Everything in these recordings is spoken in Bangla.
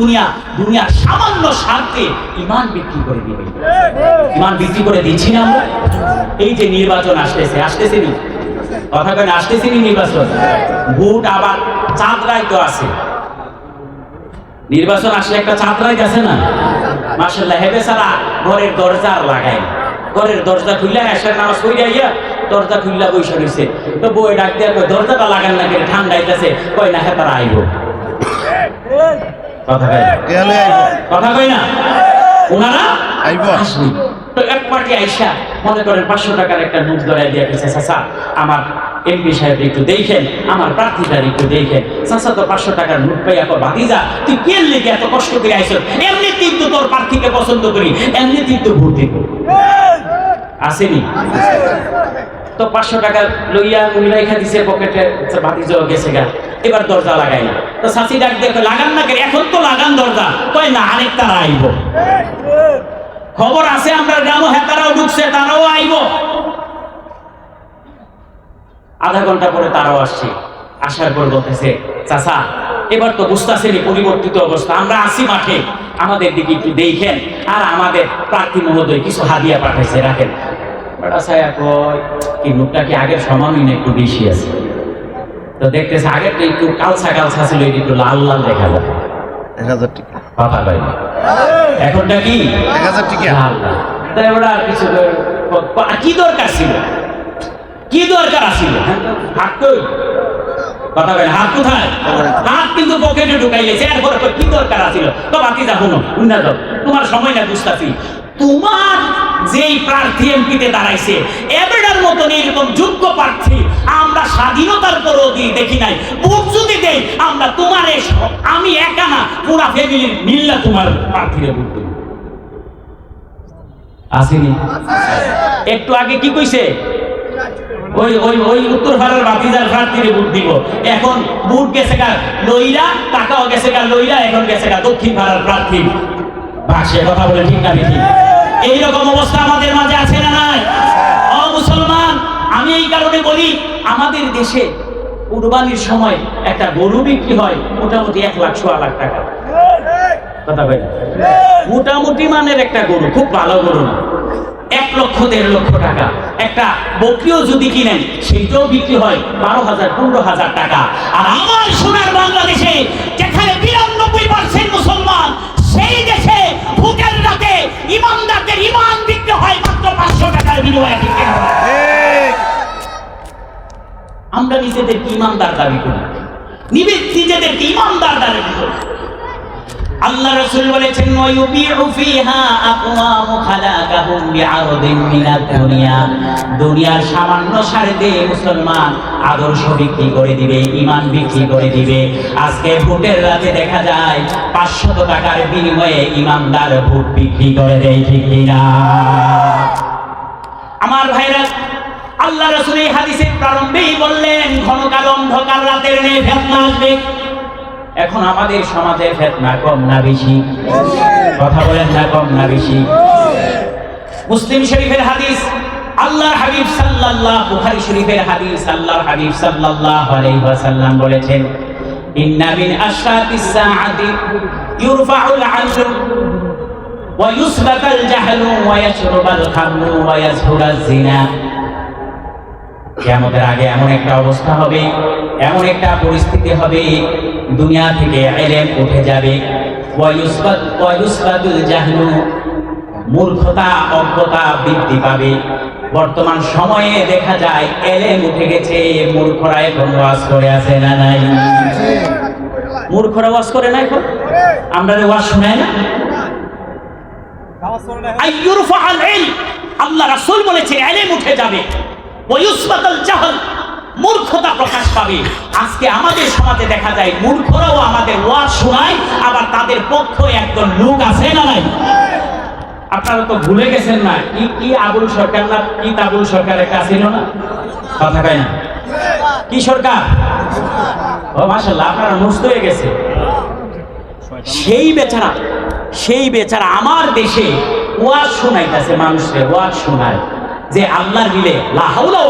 দুনিয়া দুনিয়ার সামান্য স্বার্থে ইমান বিক্রি করে দিবে। ইমান বিক্রি করে দিচ্ছি না আমরা। এই যে নির্বাচন আসতেছে আসতেছে নি? কথা কেন আসতেছে নি নির্বাচন? ভোট আবার চাঁদরাই তো আছে। নির্বাচন আসলে একটা চাঁদরাই আছে না? মাসাল্লাহ হেবে সারা ঘরের দরজা আর লাগাই ঘরের দরজা খুললে এসে নামাজ পড়ে আইয়া দরজা খুললা বৈশা রয়েছে তো বই ডাক কয়, দরজাটা লাগান না কেন? ঠান্ডা আইতেছে কয় না হ্যাঁ তারা আইব। কথা কয় না। কথা কই না। ওনারা আইব। আসবে এক পার্টি আইসা মনে করেন পাঁচশো টাকার একটা নোট ধরাই দিয়ে গেছে চাচা আমার এমপি সাহেব একটু দেখেন আমার প্রার্থীটার একটু দেখেন। চাচা তো পাঁচশো টাকার নোট পাই এখন বাদি তুই কে লেগে এত কষ্ট করে আইস এমনি কিন্তু তোর প্রার্থীকে পছন্দ করি এমনি কিন্তু ভোট দিব। আসেনি? তো পাঁচশো টাকা লইয়া উনি রেখা দিছে পকেটে বাতি জল গেছে গা। এবার দরজা লাগাই তো সাসি ডাক দেখো লাগান না কেন? এখন তো লাগান দরজা। কয়, না আরেক তারা আইব। খবর আছে আমরা গ্রাম হ্যাঁ তারাও ঢুকছে, তারাও আইব। আধা ঘণ্টা পরে তারাও আসছে। আসার পর বলতেছে, চাচা, এবার তো বুঝতেছেনি পরিবর্তিত অবস্থা। আমরা আসি মাঠে। আমাদের দিকে একটু দেখেন। আর আমাদের প্রার্থী মহোদয় কিছু হাদিয়া পাঠাইছে, রাখেন। বেটা সায়া কয়, কি মুখটা কি আগের সমানই না একটু বেশি আছে? তো দেখতেছে আগের তো একটু কালসা কালসা ছিল এটা একটু লাল লাল দেখা যায়। এক হাজার টিকা। কথা কয় এখনটা কি? এক হাজার টিকা। লাল লাল। তাই ওরা আর কিছু কি দরকার ছিল? কি দরকার আছিল? হ্যাঁ? হাত কই কথা কয় হাত কোথায়? হাত কিন্তু পকেটে ঢুকাই গেছে। এরপরে কি দরকার আছিল? তো বাতি যা শুনো উন্না তোমার সময় না বুঝতাছি। তোমার যেই প্রার্থী এমপিতে দাঁড়াইছে এবেডার এরকম যোগ্য প্রার্থী আমরা স্বাধীনতার দেখি নাই। যদি দেই, আমরা তোমার আমি একা না, পুরা ফ্যামিলির মিল্লা তোমার প্রার্থীরে আসেনি? একটু আগে কি কইছে? ওই ওই ওই উত্তর ভারতের বাতিজার প্রার্থীরে ভোট দিব। এখন ভোট গেছে লইরা, টাকাও গেছে লইরা, এখন গেছে দক্ষিণ ভারত প্রার্থী। ভাষে কথা বলে ঠিক না ঠিক এইরকম অবস্থা আমাদের মাঝে আছে না নাই? মুসলমান, আমি এই কারণে বলি, আমাদের দেশে কুরবানির সময় একটা গরু বিক্রি হয়, মোটামুটি এক লাখ, সোয়া লাখ টাকা। মোটামুটি মানের একটা গরু, খুব ভালো গরু না। এক লক্ষ, দেড় লক্ষ টাকা। একটা বকরিও যদি কিনেন, সেইটাও বিক্রি হয় বারো হাজার, পনেরো হাজার টাকা। আর আমার সোনার বাংলাদেশে যেখানে বিরানব্বই পার্সেন্ট আমরা নিজেদেরকে ইমানদার দাবি করি। নিজেদেরকে ইমানদার দাবি করি। আল্লাহ রাসূল বলেছেন ওয়ায়ুবিউ ফিহা আকওয়ামু খালাকাহুম বিআরদিন মিনাদ দুনিয়া। দুনিয়ার সামান্য স্বার্থে মুসলমান আদর্শ বিক্রি করে দিবে, ঈমান বিক্রি করে দিবে। আজকে ভোটের রাতে দেখা যায় 500 টাকার বিনিময়ে ইমানদার ভোট বিক্রি করে দেয়, ঠিক কিনা? আমার ভাইরা, আল্লাহ রাসূল এই হাদিসের প্রারম্ভেই বললেন ঘন কালো অন্ধকার, রাতের নেই, ফেতনা আসবে। এখন আমাদের সমাজে ফেতনা কম না বেশি? কথা বলেন না, কম না বেশি? মুসলিম শরীফের হাদিস, আল্লাহর হাবিব সাল্লাল্লাহ, বুখারী শরীফের হাদিস, আল্লাহর হাবিব সাল্লাল্লাহু আলাইহি ওয়াসাল্লাম বলেছেন, ইন্না মিন আশরাতিস সাআতি ইউরফাউল আজর ওয়া ইয়াশরুবাল খামরু ওয়া ইয়াজহুরাজ জিনা কিয়ামতের আগে এমন একটা অবস্থা হবে এমন একটা পরিস্থিতি হবে দুনিয়া থেকে এলেম উঠে যাবে। মূর্খতা অজ্ঞতা বৃদ্ধি পাবে। বর্তমান সময়ে দেখা যায় এলেম উঠে গেছে মূর্খরা এখন ওয়াজ করে আছে না নাই? মূর্খরা ওয়াজ করে না এখন? আমরা যে ওয়াজ শোনাই না? আমাদের দেখা যায়, মূর্খরাও আমাদের শোনায়, আবার তাদের পক্ষ লোক আছে না আপনারা তো ভুলে গেছেন না, কি কি আবুল সরকার না, কি তাবুল সরকার একটা ছিল না? কথা কয় না? কি সরকার? ও, মাশাআল্লাহ, আপনারা মুস্ত হয়ে গেছে। সেই বেচারা সেই বেচারা আমার দেশে ওয়াজ শোনাইতেছে, মানুষের ওয়াজ শোনায়। যে আল্লাহর মিলে লাহাউলা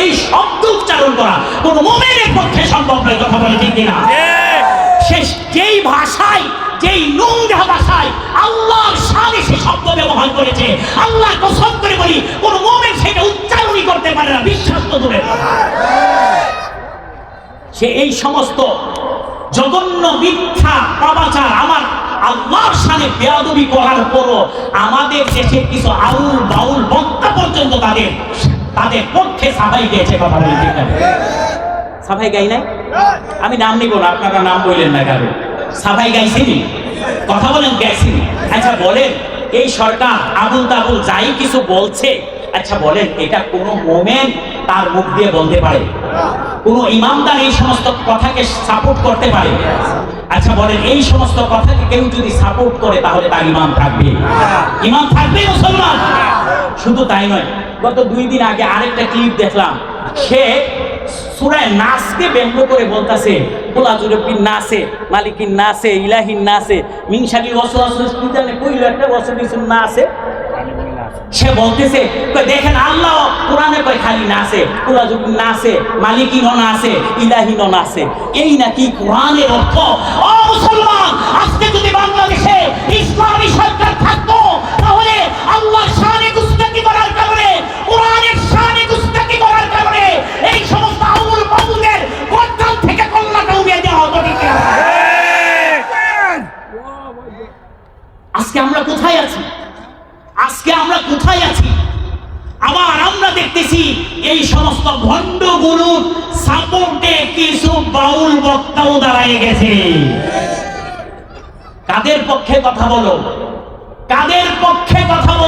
এই শব্দ উচ্চারণ করা কোন মোমেনের পক্ষে সম্ভব নয়, কথা বলে ঠিক কিনা? সে যেই ভাষায়, যেই নোংরা ভাষায় আল্লাহর সাথে সে শব্দ ব্যবহার করেছে, আল্লাহ কসম করে বলি, কোন মোমেন সেটা উচ্চারণই করতে পারে না, বিশ্বাস তো দূরে সে এই সমস্ত জঘন্য মিথ্যা প্রবাচার আমার আল্লাহর সামনে বেয়াদবি করার পরও আমাদের দেশে কিছু আউল বাউল বক্তা পর্যন্ত তাদের তাদের পক্ষে সাফাই গিয়েছে কথা বলে ঠিক না? সাফাই গাই নাই? আমি নাম নিব না, আপনারা নাম বললেন না কারও। সাফাই গাইছিনি? কথা বলেন, গাইছিনি? আচ্ছা বলেন, এই সরকার আবুল তাবুল যাই কিছু বলছে আচ্ছা বলেন, এটা কোনো মোমেন্ট তার মুখ দিয়ে বলতে পারে? কোনো ইমামদার এই সমস্ত কথাকে সাপোর্ট করতে পারে? আচ্ছা বলেন, এই সমস্ত কথাকে কেউ যদি সাপোর্ট করে, তাহলে তার ইমাম থাকবে ইমাম থাকবে মুসলমান? শুধু তাই নয়, গত দুই দিন আগে আরেকটা ক্লিপ দেখলাম। সে সুরায় নাচকে ব্যঙ্গ করে বলতাছে পোলা জুরবিন নাচে মালিকিন নাচে ইলাহিন নাচে মিংসাকি জানে কইলো একটা ওয়াসওয়াস নাচে সে বলতেছে দেখেন আল্লাহ কোরআনে কয় খালি নাচে পোলা মালিকি নাচে আছে, ইলাহি নন আছে। এই নাকি কোরআনের অর্থ? ও মুসলমান, আজকে যদি বাংলাদেশে আমরা এই সমস্ত ভণ্ড গুরুর সাপোর্টে কিছু বাউল বক্তাও দাঁড়ায় গেছে। কাদের পক্ষে কথা বলো? কাদের পক্ষে কথা বলো?